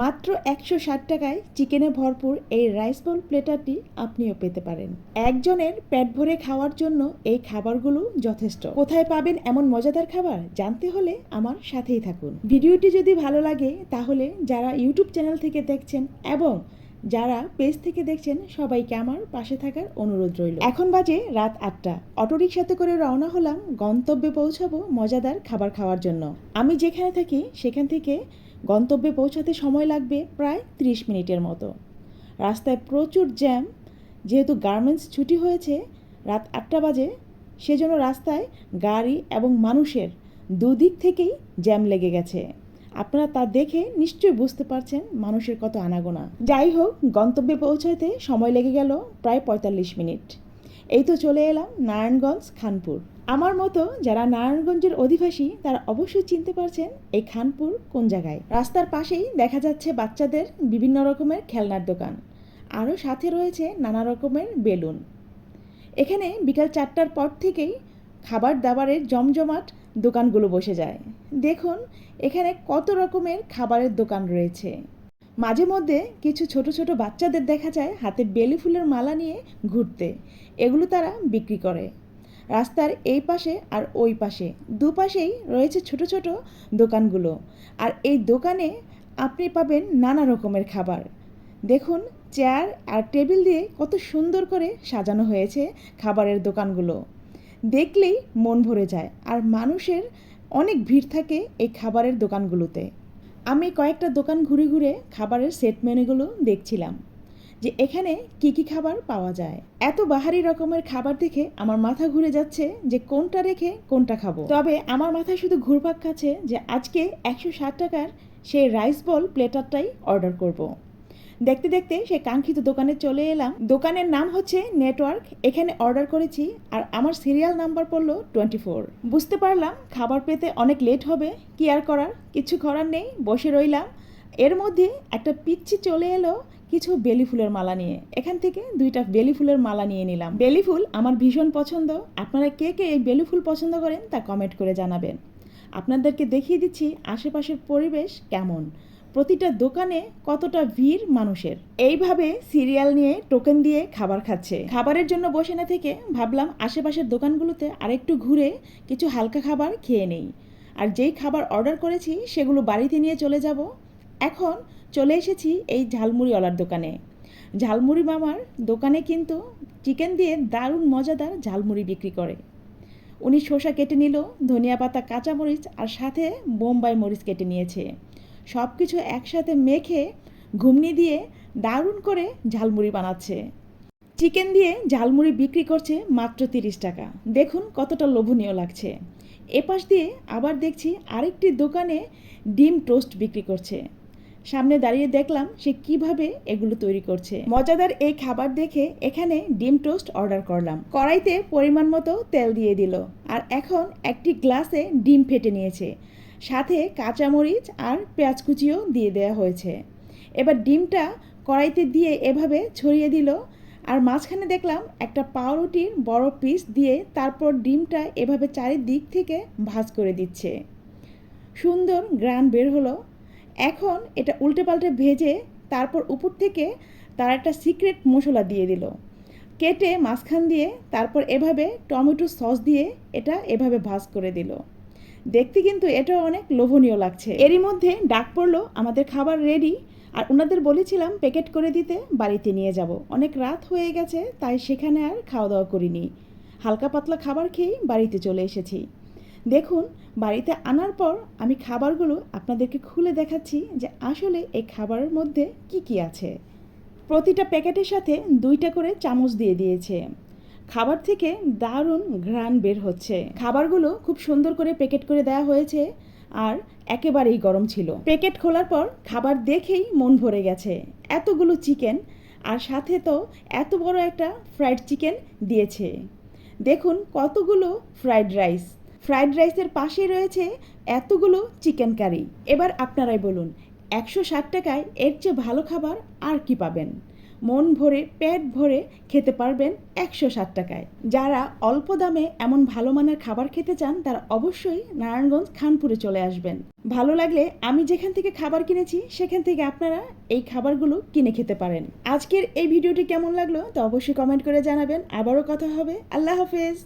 মাত্র একশো ষাট টাকায় চিকেনে ভরপুর এই রাইস বল প্লেটারটি আপনিও পেতে পারেন। একজনের পেট ভরে খাওয়ার জন্য এই খাবারগুলো যথেষ্ট। কোথায় পাবেন এমন মজাদার খাবার জানতে হলে আমার সাথেই থাকুন। ভিডিওটি যদি ভালো লাগে, তাহলে যারা ইউটিউব চ্যানেল থেকে দেখছেন এবং যারা পেজ থেকে দেখছেন, সবাইকে আমার পাশে থাকার অনুরোধ রইল। এখন বাজে রাত আটটা। অটোরিকশাতে করে রওনা হলাম, গন্তব্যে পৌঁছাবো মজাদার খাবার খাওয়ার জন্য। আমি যেখানে থাকি, সেখান থেকে গন্তব্যে পৌঁছাতে সময় লাগবে প্রায় ত্রিশ মিনিটের মতো। রাস্তায় প্রচুর জ্যাম। যেহেতু গার্মেন্টস ছুটি হয়েছে, রাত আটটা বাজে, সেজন্য রাস্তায় গাড়ি এবং মানুষের দুদিক থেকেই জ্যাম লেগে গেছে। আপনারা তা দেখে নিশ্চয়ই বুঝতে পারছেন মানুষের কত আনাগোনা। যাই হোক, গন্তব্যে পৌঁছাতে সময় লেগে গেল প্রায় পঁয়তাল্লিশ মিনিট। এই তো চলে এলাম নারায়ণগঞ্জ, খানপুর। আমার মতো যারা নারায়ণগঞ্জের অধিবাসী, তারা অবশ্যই চিনতে পারছেন এই খানপুর কোন জায়গায়। রাস্তার পাশেই দেখা যাচ্ছে বাচ্চাদের বিভিন্ন রকমের খেলনার দোকান। আরও সাথে রয়েছে নানা রকমের বেলুন। এখানে বিকাল চারটার পর থেকেই খাবার দাবারের জমজমাট দোকানগুলো বসে যায়। দেখুন, এখানে কত রকমের খাবারের দোকান রয়েছে। মাঝে মধ্যে কিছু ছোট ছোট বাচ্চাদের দেখা যায় হাতে বেলি ফুলের মালা নিয়ে ঘুরতে। এগুলো তারা বিক্রি করে। রাস্তার এই পাশে আর ওই পাশে। দুপাশেই রয়েছে ছোট ছোট দোকানগুলো। আর এই দোকানে আপনি পাবেন নানা রকমের খাবার। দেখুন, চেয়ার আর টেবিল দিয়ে কত সুন্দর করে সাজানো হয়েছে খাবারের দোকানগুলো। দেখলেই মন ভরে যায় আর মানুষের অনেক ভিড় থাকে এই খাবারের দোকানগুলোতে। আমি কয়েকটা দোকান ঘুরে ঘুরে খাবারের সেট মেনুগুলো দেখছিলাম। যে এখানে কি কি খাবার পাওয়া যায়। এত বাহারি রকমের খাবার দেখে আমার মাথা ঘুরে যাচ্ছে যে কোনটা রেখে কোনটা খাব। তবে আমার মাথায় শুধু ঘুরপাক খাচ্ছে যে আজকে একশো ষাট টাকার সেই রাইস বল প্লেটারটাই অর্ডার করব। দেখতে দেখতে সেই কাঙ্ক্ষিত দোকানে চলে এলাম। দোকানের নাম হচ্ছে নেটওয়ার্ক। এখানে অর্ডার করেছি আর আমার সিরিয়াল নাম্বার পড়ল টোয়েন্টি ফোর বুঝতে পারলাম খাবার পেতে অনেক লেট হবে। কি আর করার? কিছু করার নেই। বসে রইলাম। এর মধ্যে একটা পিচ্ছি চলে এলো কিছু বেলি ফুলের মালা নিয়ে। এখান থেকে দুইটা বেলি ফুলের মালা নিয়ে নিলাম। বেলি ফুল আমার ভীষণ পছন্দ। আপনারা কে কে এই বেলি ফুল পছন্দ করেন তা কমেন্ট করে জানাবেন। আপনাদেরকে দেখিয়ে দিচ্ছি আশেপাশের পরিবেশ কেমন। প্রতিটা দোকানে কতটা ভিড় মানুষের। এইভাবে সিরিয়াল নিয়ে টোকেন দিয়ে খাবার খাচ্ছে। খাবারের জন্য বসে না থেকে ভাবলাম আশেপাশের দোকানগুলোতে আরেকটু ঘুরে কিছু হালকা খাবার খেয়ে নেই। আর যেই খাবার অর্ডার করেছি সেগুলো বাড়িতে নিয়ে চলে যাব। এখন চলে এসেছি এই ঝালমুড়িওয়ালার দোকানে। ঝালমুড়ি মামার দোকানে কিন্তু চিকেন দিয়ে দারুণ মজাদার ঝালমুড়ি বিক্রি করে। উনি শসা কেটে নিল, ধনিয়া পাতা, কাঁচামরিচ আর সাথে বোম্বাই মরিচ কেটে নিয়েছে। সব কিছু একসাথে মেখে ঘুমনি দিয়ে দারুণ করে ঝালমুড়ি বানাচ্ছে। চিকেন দিয়ে ঝালমুড়ি বিক্রি করছে মাত্র তিরিশ টাকা। দেখুন কতটা লোভনীয় লাগছে। এপাশ দিয়ে আবার দেখছি আরেকটি দোকানে ডিম টোস্ট বিক্রি করছে। সামনে দাঁড়িয়ে দেখলাম সে কীভাবে এগুলো তৈরি করছে। মজাদার এই খাবার দেখে এখানে ডিম টোস্ট অর্ডার করলাম। কড়াইতে পরিমাণ মতো তেল দিয়ে দিল আর এখন একটি গ্লাসে ডিম ফেটে নিয়েছে। সাথে কাঁচামরিচ আর পেঁয়াজ কুচিও দিয়ে দেওয়া হয়েছে। এবার ডিমটা কড়াইতে দিয়ে এভাবে ছড়িয়ে দিল আর মাঝখানে দেখলাম একটা পাউরুটির বড় পিস দিয়ে তারপর ডিমটা এভাবে চারিদিক থেকে ভাজ করে দিচ্ছে। সুন্দর গ্রান বের হলো এখন এটা উল্টে পাল্টে ভেজে তারপর উপর থেকে তার একটা সিক্রেট মশলা দিয়ে দিল। কেটে মাঝখান দিয়ে তারপর এভাবে টমেটো সস দিয়ে এটা এভাবে ভাজ করে দিল। দেখতে কিন্তু এটাও অনেক লোভনীয় লাগছে। এরই মধ্যে ডাক পড়ল, আমাদের খাবার রেডি আর ওনাদের বলেছিলাম প্যাকেট করে দিতে, বাড়িতে নিয়ে যাব। অনেক রাত হয়ে গেছে, তাই সেখানে আর খাওয়া দাওয়া করিনি। হালকা পাতলা খাবার খেয়েই বাড়িতে চলে এসেছি। দেখুন, বাড়িতে আনার পর আমি খাবারগুলো আপনাদেরকে খুলে দেখাচ্ছি যে আসলে এই খাবারের মধ্যে কি কি আছে। প্রতিটা প্যাকেটের সাথে দুইটা করে চামচ দিয়ে দিয়েছে। খাবার থেকে দারুণ ঘ্রাণ বের হচ্ছে। খাবারগুলো খুব সুন্দর করে প্যাকেট করে দেওয়া হয়েছে আর একেবারেই গরম ছিল। প্যাকেট খোলার পর খাবার দেখেই মন ভরে গেছে। এতগুলো চিকেন আর সাথে তো এত বড় একটা ফ্রাইড চিকেন দিয়েছে। দেখুন কতগুলো ফ্রাইড রাইস। ফ্রাইড রাইসের পাশে রয়েছে এতগুলো চিকেন কারি। এবার আপনারাই বলুন, একশো ষাট টাকায় এর চেয়ে ভালো খাবার আর কি পাবেন? মন ভরে, পেট ভরে খেতে পারবেন একশো ষাট টাকায়। যারা অল্প দামে এমন ভালো মানের খাবার খেতে চান, তারা অবশ্যই নারায়ণগঞ্জ, খানপুরে চলে আসবেন। ভালো লাগলে আমি যেখান থেকে খাবার কিনেছি, সেখান থেকে আপনারা এই খাবারগুলো কিনে খেতে পারেন। আজকের এই ভিডিওটি কেমন লাগল তা অবশ্যই কমেন্ট করে জানাবেন। আবারও কথা হবে। আল্লাহ হাফেজ।